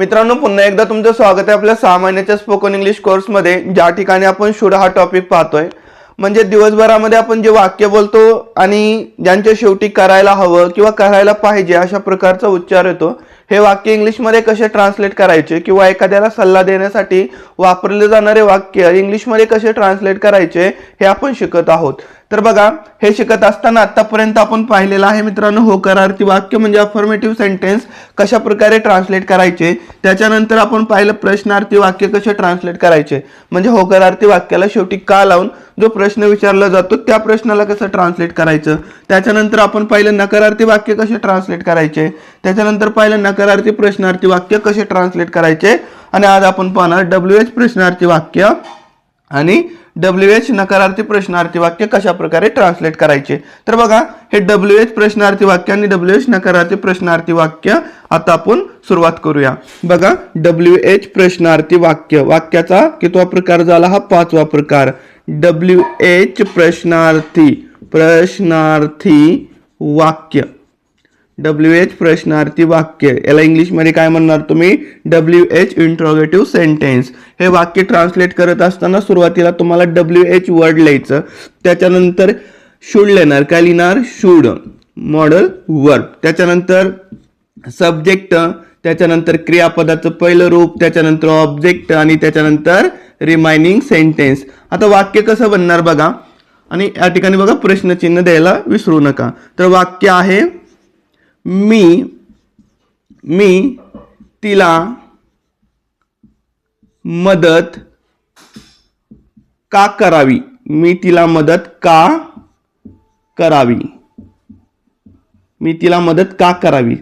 मित्रांनो पुन्हा एकदा तुमचं स्वागत आहे आपल्या सहा महिन्याच्या स्पोकन इंग्लिश कोर्समध्ये ज्या ठिकाणी आपण शुड हा टॉपिक पाहतोय. म्हणजे दिवसभरामध्ये आपण जे वाक्य बोलतो आणि ज्यांच्या शेवटी करायला हवं किंवा करायला पाहिजे अशा प्रकारचा उच्चार येतो. हे वाक्य इंग्लिशमध्ये कसे ट्रान्सलेट करायचे किंवा एखाद्याला सल्ला देण्यासाठी वापरले जाणारे वाक्य इंग्लिशमध्ये कसे ट्रान्सलेट करायचे हे आपण शिकत आहोत. तर बघा हे शिकत असताना आतापर्यंत आपण पाहिलेलं आहे मित्रांनो हो करार्थी वाक्य म्हणजे अफर्मेटिव्ह सेंटेन्स कशा प्रकारे ट्रान्सलेट करायचे त्याच्यानंतर आपण पाहिलं प्रश्नार्थी वाक्य कसे ट्रान्सलेट करायचे. म्हणजे होकारार्थी वाक्याला शेवटी का लावून जो प्रश्न विचारला जातो त्या प्रश्नाला कसं ट्रान्सलेट करायचं. त्याच्यानंतर आपण पाहिलं नकारार्थी वाक्य कसे ट्रान्सलेट करायचे. त्याच्यानंतर पाहिलं नकारार्थी प्रश्नार्थी वाक्य कसे ट्रान्सलेट करायचे. आणि आज आपण पाहणार डब्ल्यू एच प्रश्नार्थी वाक्य. आणि डब्ल्यू एच नकारार्थी प्रश्नार्थी वाक्य कशा प्रकारे ट्रान्सलेट करायचे? तर बघा हे डब्ल्यू एच प्रश्नार्थी वाक्य आणि डब्ल्यू एच नकारार्थी प्रश्नार्थी वाक्य आता आपण सुरुवात करूया. बघा डब्ल्यू एच प्रश्नार्थी वाक्य. वाक्याचा कितवा प्रकार झाला? हा पाचवा प्रकार. डब्ल्यू एच प्रश्नार्थी प्रश्नार्थी वाक्य. डब्ल्यू एच प्रश्नार्थी वाक्य. याला इंग्लिशमध्ये काय म्हणणार तुम्ही? डब्ल्यू एच इंट्रोगेटिव्ह सेंटेन्स हे वाक्य ट्रान्सलेट करत असताना सुरुवातीला तुम्हाला डब्ल्यू एच वर्ड लिहायचं. त्याच्यानंतर शूड लिहिणार. काय लिहिणार? शूड मॉडल वर्ड त्याच्यानंतर सब्जेक्ट त्याच्यानंतर क्रियापदाचं पहिलं रूप. त्याच्यानंतर ऑब्जेक्ट आणि त्याच्यानंतर रिमायनिंग सेंटेन्स आता वाक्य कसं बनणार बघा? आणि या ठिकाणी बघा प्रश्नचिन्ह द्यायला विसरू नका. तर वाक्य आहे मी मी तिला मदत का करावी? मी तिला मदत का करावी? मी तिला मदत का करावी?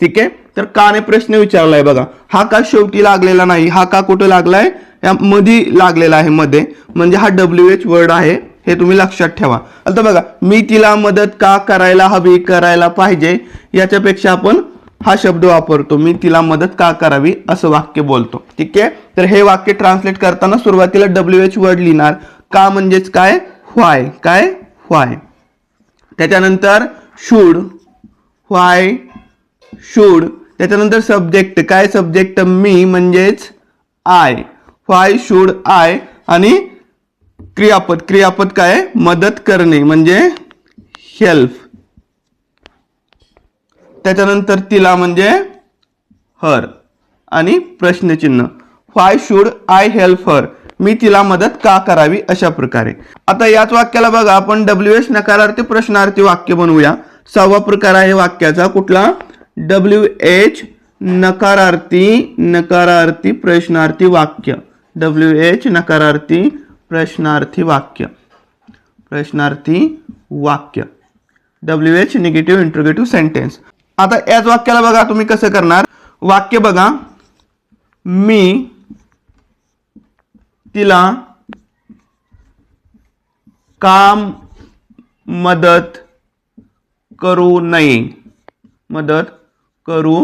ठीक आहे? तर काने प्रश्न विचारलाय बघा. हा का शेवटी लागलेला नाही? हा का कुठं लागलाय? या मध्ये लागलेला आहे मध्ये. म्हणजे हा डब्ल्यू एच वर्ड आहे. हे तुम्ही लक्षात ठेवा. आता बघा मी तिला मदत का करायला हवी करायला पाहिजे याच्यापेक्षा आपण हा शब्द वापरतो. मी तिला मदत का करावी असं वाक्य बोलतो. ठीक आहे? तर हे वाक्य ट्रान्सलेट करताना सुरुवातीला डब्ल्यू एच वर्ड लिहिणार. का म्हणजेच काय? व्हाय काय? व्हाय त्याच्यानंतर शूड व्हाय शूड त्याच्यानंतर सब्जेक्ट काय सब्जेक्ट मी म्हणजेच आय व्हाय शूड आय आणि क्रियापद क्रियापद काय मदत करणे म्हणजे हेल्प त्याच्यानंतर तिला म्हणजे हर आणि प्रश्नचिन्ह. Why should I help her मी तिला मदत का करावी? अशा प्रकारे. आता याच वाक्याला बघा आपण डब्ल्यू एस नकारार्थी प्रश्नार्थी वाक्य बनवूया. सहावा प्रकार आहे वाक्याचा कुठला? डब्ल्यू एच नकारार्थी नकारार्थी प्रश्नार्थी वाक्य. डब्ल्यू एच नकारार्थी प्रश्नार्थी वाक्य. प्रश्नार्थी वाक्य. W H negative interrogative sentence आता याच वाक्याला बघा तुम्ही कसं करणार? वाक्य बघा. मी तिला काम मदत करू नये. मदत करू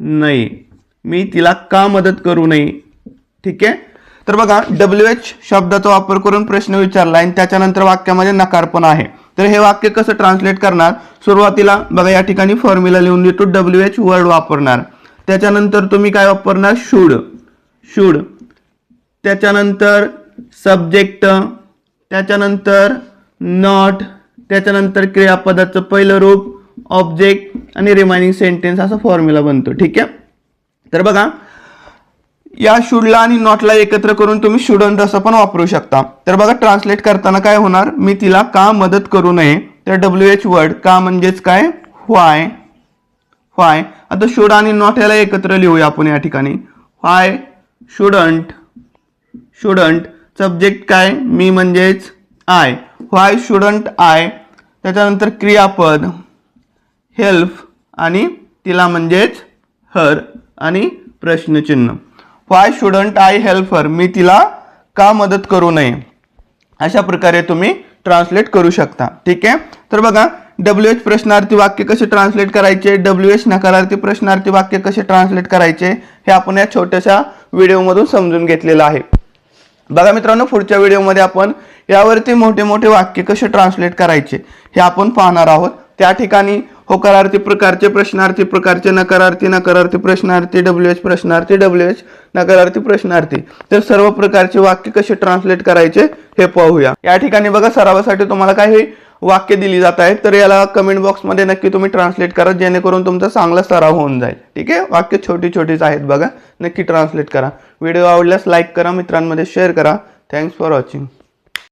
नये. मी तिला का मदत करू नये? ठीक आहे? तर बघा डब्ल्यू एच शब्दाचा वापर करून प्रश्न विचारला आणि त्याच्यानंतर वाक्यामध्ये नकार पण आहे. तर हे वाक्य कसं ट्रान्सलेट करणार? सुरुवातीला बघा या ठिकाणी फॉर्म्युला लिहून देतो डब्ल्यू एच वर्ड वापरणार. त्याच्यानंतर तुम्ही काय वापरणार? शूड शूड त्याच्यानंतर सब्जेक्ट त्याच्यानंतर नॉट त्याच्यानंतर क्रियापदाचं पहिलं रूप ऑब्जेक्ट आणि रिमायनिंग सेंटेन्स असा फॉर्म्युला बनतो. ठीक आहे? तर बघा या शूडला आणि नॉटला एकत्र करून तुम्ही शूडंट असं पण वापरू शकता. तर बघा ट्रान्सलेट करताना काय होणार? मी तिला का मदत करू नये? तर डब्ल्यू एच वर्ड का म्हणजेच काय? व्हाय व्हाय आता शुड आणि नॉट याला एकत्र लिहूया आपण या ठिकाणी. व्हाय शुडंट शुडंट सब्जेक्ट काय? मी म्हणजेच आय व्हाय शुडंट आय त्याच्यानंतर क्रियापद हेल्प आणि तिला म्हणजेच हर आणि प्रश्नचिन्ह. Why shouldn't I help her मी तिला का मदत करू नये? अशा प्रकारे तुम्ही ट्रान्सलेट करू शकता. ठीक आहे? तर बघा डब्ल्यू एच प्रश्नार्थी वाक्य कसे ट्रान्सलेट करायचे? डब्ल्यू एच नकारार्थी प्रश्नार्थी वाक्य कसे ट्रान्सलेट करायचे? हे आपण या छोट्याशा व्हिडिओमधून समजून घेतलेलं आहे. बघा मित्रांनो पुढच्या व्हिडिओमध्ये आपण यावरती मोठे मोठे वाक्य कसे ट्रान्सलेट करायचे हे आपण पाहणार आहोत. त्या ठिकाणी होकारार्थी प्रकारचे प्रश्नार्थी प्रकारचे नकारार्थी नकारार्थी प्रश्नार्थी डब्ल्यू एच प्रश्नार्थी डब्ल्यू एच नकारार्थी प्रश्नार्थी. तर सर्व प्रकारचे वाक्य कसे ट्रान्सलेट करायचे हे पाहूया. या ठिकाणी बघा सरावासाठी तुम्हाला काही वाक्य दिली जात आहेत तर याला कमेंट बॉक्समध्ये नक्की तुम्ही ट्रान्सलेट करा जेणेकरून तुमचा चांगला सराव होऊन जाईल. ठीक आहे? वाक्य छोटी छोटीच आहेत बघा नक्की ट्रान्सलेट करा. व्हिडिओ आवडल्यास लाईक करा मित्रांमध्ये शेअर करा. Thanks for watching